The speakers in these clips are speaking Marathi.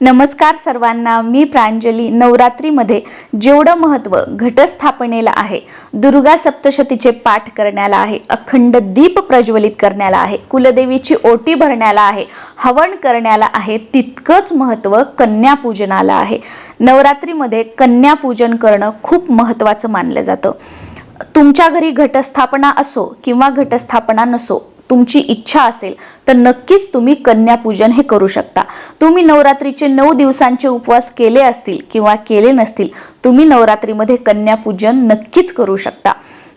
नमस्कार सर्वांना मी प्रांजली. नवरात्रीमध्ये जेवढं महत्त्व घटस्थापनेला आहे दुर्गा सप्तशतीचे पाठ करण्याला आहे अखंड दीप प्रज्वलित करण्याला आहे कुलदेवीची ओटी भरण्याला आहे हवन करण्याला आहे तितकंच महत्त्व कन्यापूजनाला आहे. नवरात्रीमध्ये कन्यापूजन करणं खूप महत्त्वाचं मानलं जातं. तुमच्या घरी घटस्थापना असो किंवा घटस्थापना नसो तुमची इच्छा असेल तर नक्कीच तुम्ही कन्यापूजन हे करू शकता. तुम्ही नवरात्रीचे नऊ दिवसांचे उपवास केले असतील किंवा केले नसतील तुम्ही नवरात्रीमध्ये कन्यापूजन नक्कीच करू शकता.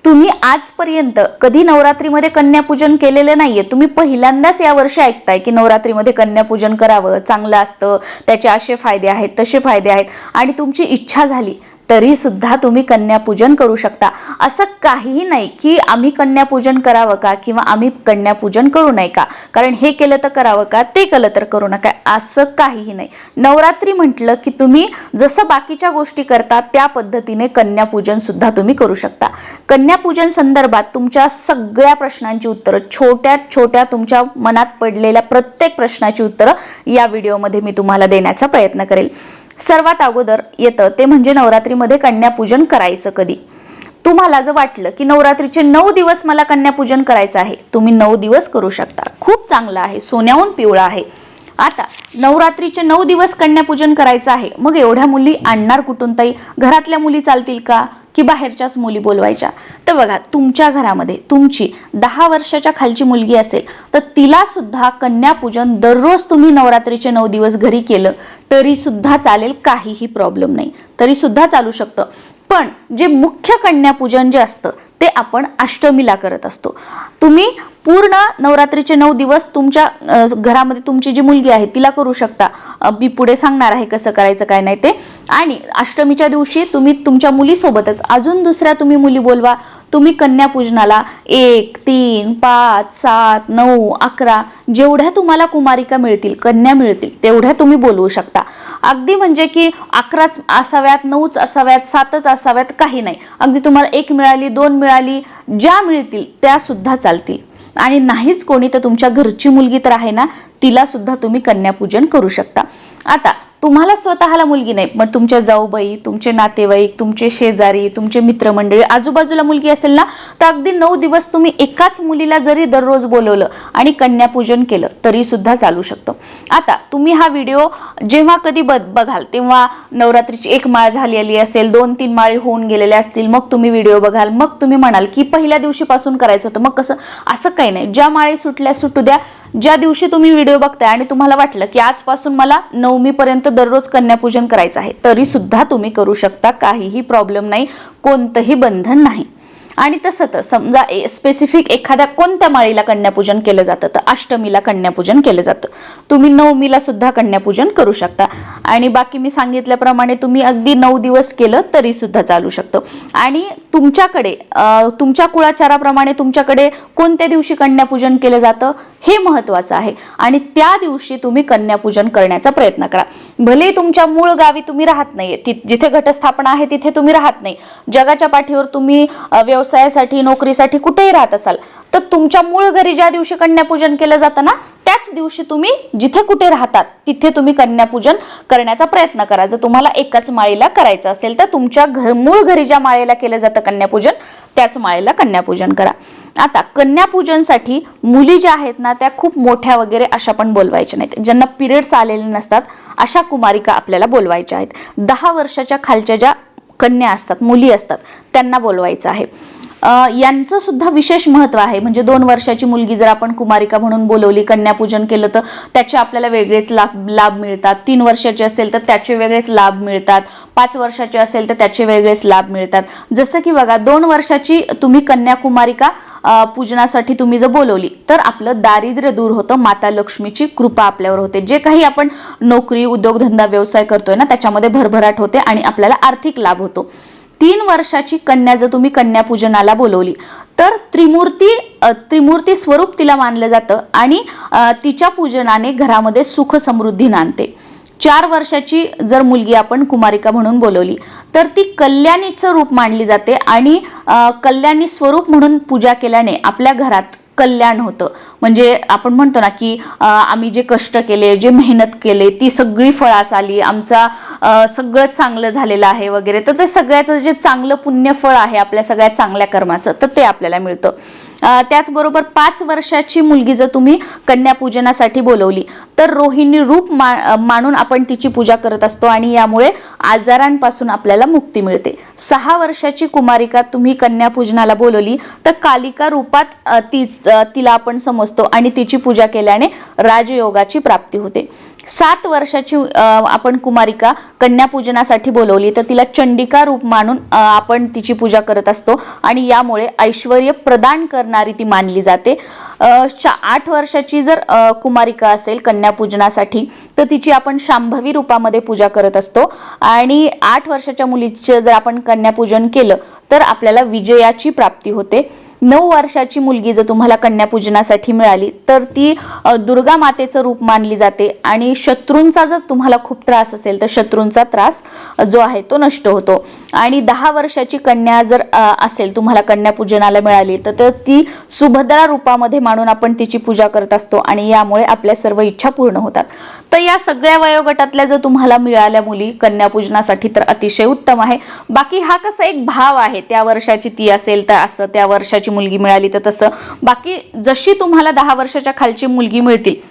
तुम्ही आजपर्यंत कधी नवरात्रीमध्ये कन्यापूजन केलेलं नाहीये. तुम्ही पहिल्यांदाच यावर्षी ऐकताय की नवरात्रीमध्ये कन्यापूजन करावं चांगलं असतं त्याचे असे फायदे आहेत तसे फायदे आहेत आणि तुमची इच्छा झाली तरी सुद्धा तुम्ही कन्यापूजन करू शकता. असं काहीही नाही की आम्ही कन्यापूजन करावं का किंवा आम्ही कन्यापूजन करू नये का? कारण हे केलं तर करावं का? ते केलं तर करू नका. असं काहीही नाही. नवरात्री म्हटलं की तुम्ही जसं बाकीच्या गोष्टी करता त्या पद्धतीने कन्यापूजन सुद्धा तुम्ही करू शकता. कन्यापूजन संदर्भात तुमच्या सगळ्या प्रश्नांची उत्तरं छोट्या छोट्या तुमच्या मनात पडलेल्या प्रत्येक प्रश्नाची उत्तरं या व्हिडिओमध्ये मी तुम्हाला देण्याचा प्रयत्न करेल. सर्वात अगोदर येतं ते म्हणजे नवरात्रीमध्ये कन्यापूजन करायचं कधी? तुम्हाला जर वाटलं की नवरात्रीचे नऊ दिवस मला कन्यापूजन करायचं आहे तुम्ही नऊ दिवस करू शकता. खूप चांगलं आहे सोन्याहून पिवळा आहे. आता नवरात्रीचे नऊ दिवस कन्यापूजन करायचं आहे. मग एवढ्या मुली आणणार कुठून ताई? घरातल्या मुली चालतील का? की बाहेरच्याच मुली बोलवायच्या? तर बघा तुमच्या घरामध्ये तुमची दहा वर्षाच्या खालची मुलगी असेल तर तिला सुद्धा कन्यापूजन दररोज तुम्ही नवरात्रीचे नऊ दिवस घरी केलं तरी सुद्धा चालेल काहीही प्रॉब्लेम नाही. तरी सुद्धा चालू शकतं. पण जे मुख्य कन्यापूजन जे असतं ते आपण अष्टमीला करत असतो. तुम्ही पूर्ण नवरात्रीचे नऊ दिवस तुमच्या घरामध्ये तुमची जी मुलगी आहे तिला करू शकता. मी पुढे सांगणार आहे कसं करायचं काय नाही ते. आणि अष्टमीच्या दिवशी तुम्ही तुमच्या मुलीसोबतच अजून दुसऱ्या तुम्ही मुली बोलवा. तुम्ही कन्यापूजनाला एक तीन पाच सात नऊ अकरा जेवढ्या तुम्हाला कुमारिका मिळतील कन्या मिळतील तेवढ्या तुम्ही बोलवू शकता. अगदी म्हणजे की अकराच असाव्यात नऊच असाव्यात सातच असाव्यात काही नाही. अगदी तुम्हाला एक मिळाली दोन मिळाली ज्या मिळतील त्या सुद्धा चालतील. आणि नाहीच कोणी तर तुमच्या घरची मुलगी तर आहे ना तिला सुद्धा तुम्ही कन्यापूजन करू शकता. आता तुम्हाला स्वतःला मुलगी नाही मग तुमच्या जाऊबाई तुमचे नातेवाईक तुमचे शेजारी तुमचे मित्रमंडळी आजूबाजूला मुलगी असेल ना तर अगदी नऊ दिवस तुम्ही एकाच मुलीला जरी दररोज बोलवलं आणि कन्यापूजन केलं तरी सुद्धा चालू शकतं. आता तुम्ही हा व्हिडिओ जेव्हा कधी ब बघाल तेव्हा नवरात्रीची एक माळ झालेली असेल दोन तीन माळे होऊन गेलेल्या असतील मग तुम्ही व्हिडिओ बघाल मग तुम्ही म्हणाल की पहिल्या दिवशीपासून करायचं होतं मग कसं? असं काही नाही. ज्या माळे सुटल्या सुटू द्या. ज्या दिवशी तुम्ही व्हिडिओ बघताय आणि तुम्हाला वाटलं की आजपासून मला नवमीपर्यंत दररोज कन्यापूजन करायचं आहे तरी सुद्धा तुम्ही करू शकता. काहीही प्रॉब्लेम नाही कोणतंही बंधन नाही. आणि तसं तर समजा स्पेसिफिक एखाद्या कोणत्या माळीला कन्यापूजन केलं जातं तर अष्टमीला कन्यापूजन केलं जातं. तुम्ही नवमीला सुद्धा कन्यापूजन करू शकता. आणि बाकी मी सांगितल्याप्रमाणे तुम्ही अगदी नऊ दिवस केलं तरी सुद्धा चालू शकतं. आणि तुमच्याकडे तुमच्या कुळाचाराप्रमाणे तुमच्याकडे कोणत्या दिवशी कन्यापूजन केलं जातं हे महत्त्वाचं आहे. आणि त्या दिवशी तुम्ही कन्यापूजन करण्याचा प्रयत्न करा. भले तुमच्या मूळ गावी तुम्ही राहत नाहीये जिथे घटस्थापना आहे तिथे तुम्ही राहत नाही. जगाच्या पाठीवर तुम्ही व्यवसाय व्यवसायासाठी नोकरीसाठी कुठेही राहत असाल तर तुमच्या मूळ घरी ज्या दिवशी कन्यापूजन केलं जातं ना त्याच दिवशी तुम्ही जिथे कुठे राहतात तिथे तुम्ही कन्यापूजन करण्याचा प्रयत्न करा. जर तुम्हाला एकाच माळेला करायचं असेल तर तुमच्या घर मूळ घरी ज्या माळेला केलं जातं कन्यापूजन त्याच माळेला कन्यापूजन करा. आता कन्यापूजनसाठी मुली ज्या आहेत ना त्या खूप मोठ्या वगैरे अशा पण बोलवायच्या नाहीत. ज्यांना पिरियड्स आलेले नसतात अशा कुमारिका आपल्याला बोलवायच्या आहेत. दहा वर्षाच्या खालच्या ज्या कन्या असतात मुली असतात त्यांना बोलवायचं आहे. यांचं सुद्धा विशेष महत्त्व आहे. म्हणजे दोन वर्षाची मुलगी जर आपण कुमारिका म्हणून बोलवली कन्यापूजन केलं तर त्याचे आपल्याला वेगळेच लाभ लाभ मिळतात. तीन वर्षाची असेल तर त्याचे वेगळेच लाभ मिळतात. पाच वर्षाची असेल तर त्याचे वेगळेच लाभ मिळतात. जसं की बघा दोन वर्षाची तुम्ही कन्याकुमारिका पूजनासाठी तुम्ही जर बोलवली तर आपलं दारिद्र्य दूर होतं माता लक्ष्मीची कृपा आपल्यावर होते. जे काही आपण नोकरी उद्योगधंदा व्यवसाय करतोय ना त्याच्यामध्ये भरभराट होते आणि आपल्याला आर्थिक लाभ होतो. तीन वर्षाची कन्या जर तुम्ही कन्यापूजनाला बोलवली तर त्रिमूर्ती त्रिमूर्ती स्वरूप तिला मानलं जातं आणि तिच्या पूजनाने घरामध्ये सुख समृद्धी नांदते. चार वर्षाची जर मुलगी आपण कुमारिका म्हणून बोलवली तर ती कल्याणीचं रूप मानली जाते आणि कल्याणी स्वरूप म्हणून पूजा केल्याने आपल्या घरात कल्याण होतं. म्हणजे आपण म्हणतो ना की आम्ही जे कष्ट केले जे मेहनत केले ती सगळी फळास आली. आमचा सगळं चांगलं झालेलं आहे वगैरे. तर ते सगळ्याचं जे चांगलं पुण्यफळ आहे आपल्या सगळ्या चांगल्या कर्माचं तर ते आपल्याला मिळतं. त्याचबरोबर पाच वर्षाची मुलगी जर तुम्ही कन्यापूजनासाठी बोलवली तर रोहिणी रूप मा मानून आपण तिची पूजा करत असतो आणि यामुळे आजारांपासून आपल्याला मुक्ती मिळते. सहा वर्षाची कुमारिका तुम्ही कन्यापूजनाला बोलवली तर कालिका रूपात ती तिला आपण समजतो आणि तिची पूजा केल्याने राजयोगाची प्राप्ती होते. सात वर्षाची आपण कुमारिका कन्यापूजनासाठी बोलवली. तर तिला चंडिका रूप मानून आपण तिची पूजा करत असतो आणि यामुळे ऐश्वर प्रदान करणारी ती मानली जाते. आठ वर्षाची जर कुमारिका असेल कन्यापूजनासाठी तर तिची आपण शांभवी रूपामध्ये पूजा करत असतो. आणि आठ वर्षाच्या मुलीचं जर आपण कन्यापूजन केलं तर आपल्याला विजयाची प्राप्ती होते. नऊ वर्षाची मुलगी जर तुम्हाला कन्यापूजनासाठी मिळाली तर ती दुर्गा मातेचं रूप मानली जाते. आणि शत्रूंचा जर तुम्हाला खूप त्रास असेल तर शत्रूंचा त्रास जो आहे तो नष्ट होतो. आणि दहा वर्षाची कन्या जर असेल तुम्हाला कन्यापूजनाला मिळाली तर तर ती सुभद्रा रूपामध्ये मानून आपण तिची पूजा करत असतो आणि यामुळे आपल्या सर्व इच्छा पूर्ण होतात. तर या सगळ्या वयोगटातल्या जर तुम्हाला मिळाल्या मुली कन्यापूजनासाठी तर अतिशय उत्तम आहे. बाकी हा कसा एक भाव आहे? त्या वर्षाची ती असेल तर असं त्या वर्षाची मुलगी मिळाली तर तसं. बाकी जशी तुम्हाला दहा वर्षाच्या खालची मुलगी मिळतील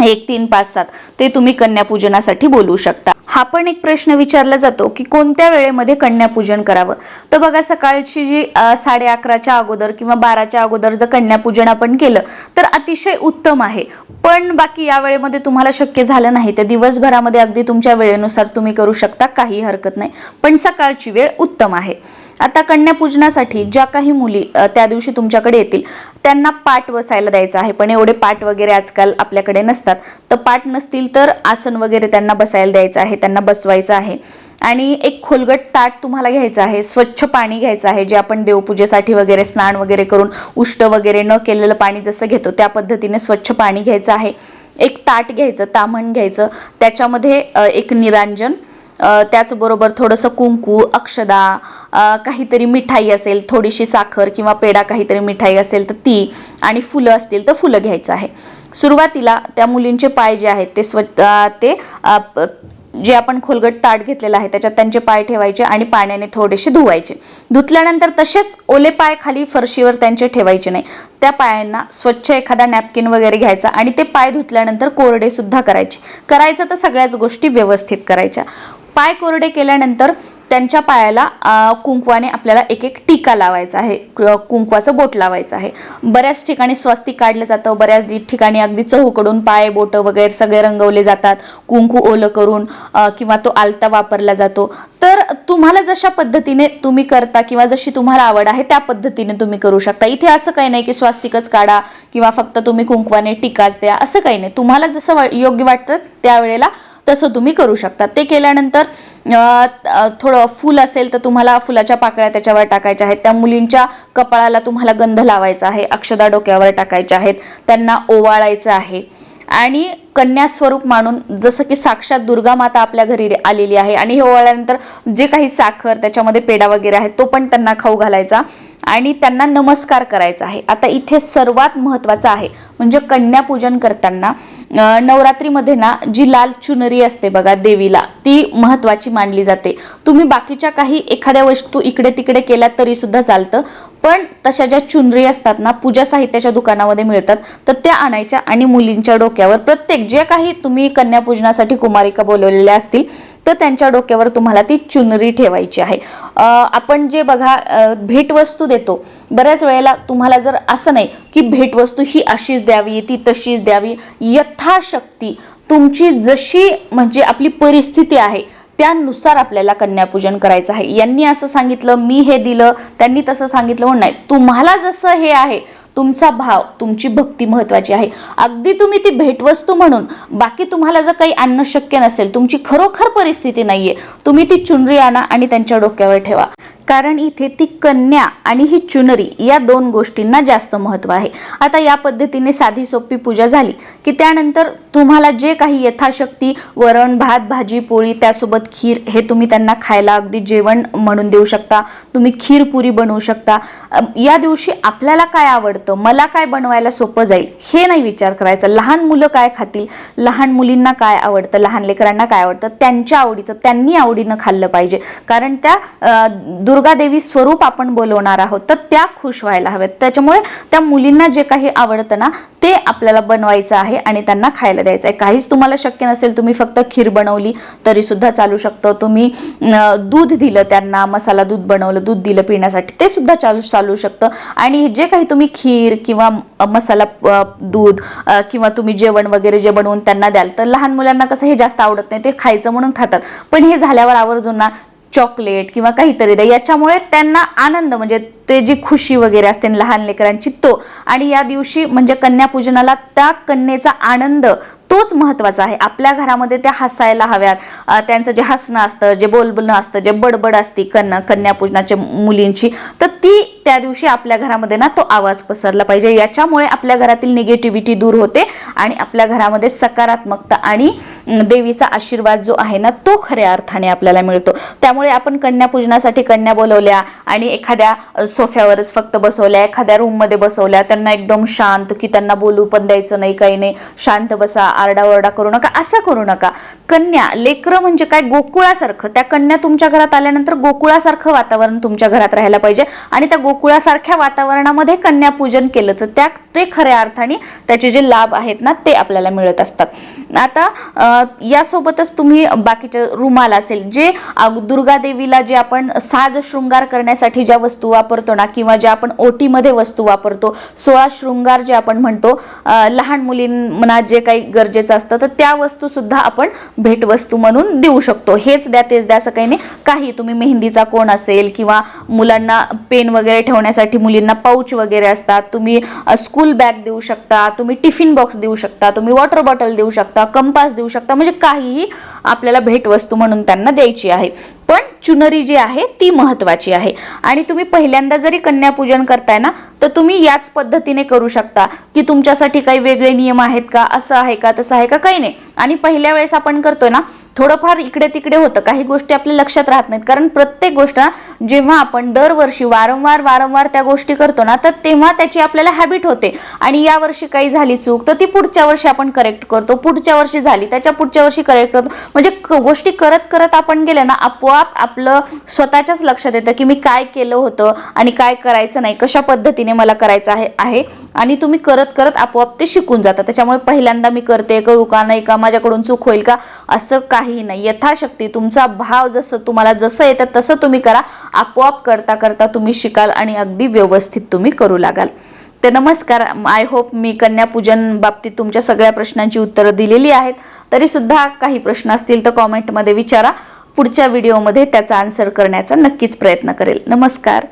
एक तीन पाच सात ते तुम्ही कन्यापूजनासाठी बोलू शकता. हा पण एक प्रश्न विचारला जातो की कोणत्या वेळेमध्ये कन्यापूजन करावं? तर बघा सकाळची जी साडे अकराच्या अगोदर किंवा बाराच्या अगोदर जर कन्यापूजन आपण केलं तर अतिशय उत्तम आहे. पण बाकी या वेळेमध्ये तुम्हाला शक्य झालं नाही तर दिवसभरामध्ये अगदी तुमच्या वेळेनुसार तुम्ही करू शकता काही हरकत नाही. पण सकाळची वेळ उत्तम आहे. आता कन्यापूजनासाठी ज्या काही मुली त्या दिवशी तुमच्याकडे येतील त्यांना पाठ बसायला द्यायचं आहे. पण एवढे पाठ वगैरे आजकाल आपल्याकडे नसतात. तर पाठ नसतील तर आसन वगैरे त्यांना बसायला द्यायचं आहे त्यांना बसवायचं आहे. आणि एक खोलगट ताट तुम्हाला घ्यायचं आहे स्वच्छ पाणी घ्यायचं आहे जे आपण देवपूजेसाठी वगैरे स्नान वगैरे करून उष्ट वगैरे न केलेलं पाणी जसं घेतो त्या पद्धतीने स्वच्छ पाणी घ्यायचं आहे. एक ताट घ्यायचं तामण घ्यायचं. त्याच्यामध्ये एक निरांजन त्याचबरोबर थोडंसं कुंकू अक्षदा काहीतरी मिठाई असेल थोडीशी साखर किंवा पेढा काहीतरी मिठाई असेल तर ती आणि फुलं असतील तर फुलं घ्यायचं आहे. सुरुवातीला त्या मुलींचे पाय जे आहेत ते स्व ते जे आपण खोलगट ताट घेतलेलं आहे त्याच्यात त्यांचे पाय ठेवायचे आणि पाण्याने थोडेसे धुवायचे. धुतल्यानंतर तसेच ओले पाय खाली फरशीवर त्यांचे ठेवायचे नाही. त्या पायांना स्वच्छ एखादा नॅपकिन वगैरे घ्यायचा आणि ते पाय धुतल्यानंतर कोरडे सुद्धा करायचे. करायचं तर सगळ्याच गोष्टी व्यवस्थित करायच्या. पाय कोरडे केल्यानंतर त्यांच्या पायाला कुंकवाने आपल्याला एक एक टीका लावायचा आहे. क- कुंकवाचं बोट लावायचं आहे. बऱ्याच ठिकाणी स्वस्तिक काढलं जातं. बऱ्याच ठिकाणी अगदी चहूकडून पाय बोट वगैरे सगळे रंगवले जातात. कुंकू ओलं करून किंवा तो आलता वापरला जातो. तर तुम्हाला जशा पद्धतीने तुम्ही करता किंवा जशी तुम्हाला आवड आहे त्या पद्धतीने तुम्ही करू शकता. इथे असं काही नाही की स्वास्तिकच काढा किंवा फक्त तुम्ही कुंकवाने टीकाच द्या. असं काही नाही. तुम्हाला जसं योग्य वाटतं त्यावेळेला तसं तुम्ही करू शकता. ते केल्यानंतर थोडं फूल असेल तर तुम्हाला फुलाच्या पाकळ्या त्याच्यावर टाकायच्या आहेत. त्या मुलींच्या कपाळाला तुम्हाला गंध लावायचा आहे अक्षदा डोक्यावर टाकायच्या आहेत त्यांना ओवाळायचं आहे. आणि कन्या स्वरूप मानून जसं की साक्षात दुर्गा माता आपल्या घरी आलेली आहे आणि हे ओवाळल्यानंतर जे काही साखर त्याच्यामध्ये पेढा वगैरे आहे तो पण त्यांना खाऊ घालायचा. आणि त्यांना नमस्कार करायचा आहे. आता इथे सर्वात महत्त्वाचं आहे. म्हणजे कन्यापूजन करताना नवरात्रीमध्ये ना जी लाल चुनरी असते बघा देवीला ती महत्त्वाची मानली जाते. तुम्ही बाकीच्या काही एखाद्या वस्तू इकडे तिकडे केल्या तरी सुद्धा चालतं. पण तशा ज्या चुनरी असतात ना पूजा साहित्याच्या दुकानामध्ये मिळतात तर त्या आणायच्या आणि मुलींच्या डोक्यावर प्रत्येक जे काही तुम्ही कन्यापूजनासाठी कुमारिका बोलवलेल्या असतील तर त्यांच्या डोक्यावर तुम्हाला ती चुनरी ठेवायची आहे. आपण जे बघा भेटवस्तू देतो. बऱ्याच वेळेला तुम्हाला जर असं नाही की भेटवस्तू ही अशीच द्यावी ती तशीच द्यावी यथाशक्ती तुमची जशी म्हणजे आपली परिस्थिती आहे त्यानुसार आपल्याला कन्यापूजन करायचं आहे. यांनी असं सांगितलं मी हे दिलं त्यांनी तसं सांगितलं म्हणून नाही. तुम्हाला जसं हे आहे तुमचा भाव तुमची भक्ती महत्वाची आहे. अगदी तुम्ही ती भेटवस्तू म्हणून बाकी तुम्हाला जर काही आणणं शक्य नसेल तुमची खरोखर परिस्थिती नाहीये तुम्ही ती चुनरी आणा आणि त्यांच्या डोक्यावर ठेवा. कारण इथे ती कन्या आणि ही चुनरी या दोन गोष्टींना जास्त महत्त्व आहे. आता या पद्धतीने साधी सोपी पूजा झाली की त्यानंतर तुम्हाला जे काही यथाशक्ती वरण भात भाजी पोळी त्यासोबत खीर हे तुम्ही त्यांना खायला अगदी जेवण म्हणून देऊ शकता. तुम्ही खीर पुरी बनवू शकता. या दिवशी आपल्याला काय आवडतं? मला काय बनवायला सोपं जाईल? हे नाही विचार करायचा. लहान मुलं काय खातील? लहान मुलींना काय आवडतं? लहान लेकरांना काय आवडतं? त्यांच्या आवडीचं त्यांनी आवडीनं खाल्लं पाहिजे. कारण त्या दुर् दुर्गादेवी स्वरूप आपण बोलवणार आहोत तर त्या खुश व्हायला हव्यात त्याच्यामुळे त्या मुलींना जे काही आवडतं ना ते आपल्याला बनवायचं आहे आणि त्यांना खायला द्यायचं आहे. काहीच तुम्हाला शक्य नसेल तुम्ही फक्त खीर बनवली तरी सुद्धा चालू शकतं. तुम्ही दूध दिलं त्यांना मसाला दूध बनवलं दूध दिलं पिण्यासाठी ते सुद्धा चालू चालू शकतं. आणि जे काही तुम्ही खीर किंवा मसाला दूध किंवा तुम्ही जेवण वगैरे जे बनवून त्यांना द्याल तर लहान मुलांना कसं हे जास्त आवडत नाही ते खायचं म्हणून खातात. पण हे झाल्यावर आवर्जून ना चॉकलेट किंवा काहीतरी द्या. याच्यामुळे त्यांना आनंद म्हणजे ते जी खुशी वगैरे असते लहान लेकरांची तो. आणि या दिवशी म्हणजे कन्यापूजनाला त्या कन्येचा आनंद तोच महत्त्वाचा आहे. आपल्या घरामध्ये त्या हसायला हव्यात. त्यांचं जे हसणं असतं जे बोलबोलणं असतं जे बडबड असते कन्या कन्यापूजनाच्या मुलींची तर ती त्या दिवशी आपल्या घरामध्ये ना तो आवाज पसरला पाहिजे. याच्यामुळे आपल्या घरातील निगेटिव्हिटी दूर होते आणि आपल्या घरामध्ये सकारात्मकता आणि देवीचा आशीर्वाद जो आहे ना तो खऱ्या अर्थाने आपल्याला मिळतो. त्यामुळे आपण कन्यापूजनासाठी कन्या बोलवल्या आणि एखाद्या सोफ्यावरच फक्त बसवल्या एखाद्या रूममध्ये बसवल्या त्यांना एकदम शांत की त्यांना बोलू पण द्यायचं नाही काही नाही शांत बसा आरडाओरडा करू नका असं करू नका. कन्या लेकरं म्हणजे काय? गोकुळासारखं. त्या कन्या तुमच्या घरात आल्यानंतर गोकुळासारखं वातावरण तुमच्या घरात राहायला पाहिजे आणि त्या गोकुळासारख्या वातावरणामध्ये कन्यापूजन केलं तर त्या ते खऱ्या अर्थाने त्याचे जे लाभ आहेत ना ते आपल्याला मिळत असतात. आता यासोबतच तुम्ही बाकीच्या रुमाल असेल जे दुर्गादेवीला जे आपण साज शृंगार करण्यासाठी ज्या वस्तू वापरतो ना किंवा ज्या आपण ओटीमध्ये वस्तू वापरतो सोळा शृंगार जे आपण म्हणतो लहान मुलींना जे काही गरजेचं असतं तर त्या वस्तू सुद्धा आपण भेटवस्तू म्हणून देऊ शकतो. हेच द्या तेच द्या असं काही नाही. काही तुम्ही मेहंदीचा कोण असेल किंवा मुलांना पेन वगैरे ठेवण्यासाठी मुलींना पाऊच वगैरे असतात. तुम्ही स्कूल बॅग देऊ शकता तुम्ही टिफिन बॉक्स देऊ शकता तुम्ही वॉटर बॉटल देऊ शकता कंपास देऊ शकता म्हणजे काहीही आपल्याला भेटवस्तू म्हणून त्यांना द्यायची आहे. पण चुनरी जी आहे ती महत्वाची आहे. आणि तुम्ही पहिल्यांदा जरी कन्यापूजन करताय ना तर तुम्ही याच पद्धतीने करू शकता की तुमच्यासाठी काही वेगळे नियम आहेत का असं आहे का तसं आहे का काही नाही. आणि पहिल्या वेळेस आपण करतोय ना थोडंफार इकडे तिकडे होतं. काही गोष्टी आपल्या लक्षात राहत नाहीत. कारण प्रत्येक गोष्ट जेव्हा आपण दरवर्षी वारंवार वारंवार त्या गोष्टी करतो ना तर तेव्हा त्याची आपल्याला हॅबिट होते. आणि या वर्षी काही झाली चूक तर ती पुढच्या वर्षी आपण करेक्ट करतो. पुढच्या वर्षी झाली त्याच्या पुढच्या वर्षी करेक्ट करतो म्हणजे गोष्टी करत करत आपण गेले ना आपोआप आपलं स्वतःच्याच लक्षात येतं की मी काय केलं होतं आणि काय करायचं नाही कशा पद्धतीने मला करायचं आहे आहे. आणि तुम्ही करत करत आपोआप ते शिकून जातात त्याच्यामुळे पहिल्यांदा मी करते करू का नाही का माझ्याकडून चूक होईल का असं काही नाही. यथाशक्ती तुमचा भाव जसं तुम्हाला जसं येतं तसं तुम्ही करा. आपोआप करता करता तुम्ही शिकाल आणि अगदी व्यवस्थित तुम्ही करू लागाल. तर नमस्कार. आय होप मी कन्यापूजन बाबतीत तुमच्या सगळ्या प्रश्नांची उत्तरं दिलेली आहेत. तरीसुद्धा काही प्रश्न असतील तर कॉमेंटमध्ये विचारा. पुढच्या व्हिडिओमध्ये त्याचा आन्सर करण्याचा नक्कीच प्रयत्न करेल. नमस्कार.